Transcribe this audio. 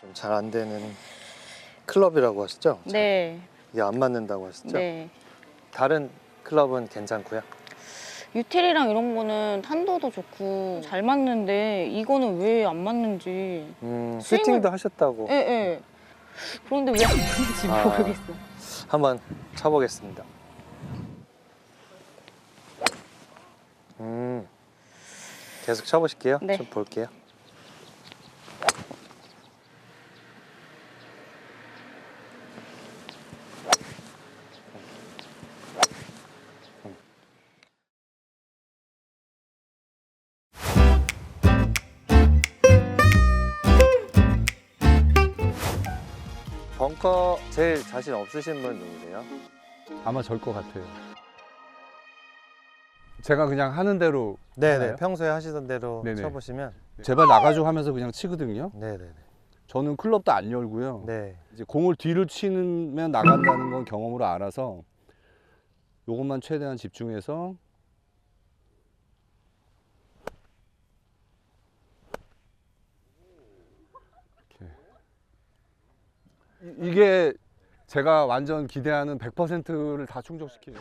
좀 잘 안 되는 클럽이라고 하시죠? 네, 이게 안 맞는다고 하시죠? 네. 다른 클럽은 괜찮고요. 유틸이랑 이런 거는 탄도도 좋고 잘 맞는데 이거는 왜 안 맞는지. 음, 스윙을- 피팅도 하셨다고 예, 예. 그런데 왜 안 맞는지 아. 모르겠어. 한번 쳐보겠습니다. 음, 계속 쳐보실게요. 네. 좀 볼게요. 벙커 제일 자신 없으신 분 누구세요? 아마 절 것 같아요. 제가 그냥 하는 대로 네네 하나요? 평소에 하시던 대로 네네. 쳐보시면 제발 나가줘 하면서 그냥 치거든요. 네네네 저는 클럽도 안 열고요. 네 이제 공을 뒤로 치면 나간다는 건 경험으로 알아서 요것만 최대한 집중해서 이렇게. 이- 이게 제가 완전 기대하는 100%를 다 충족시키는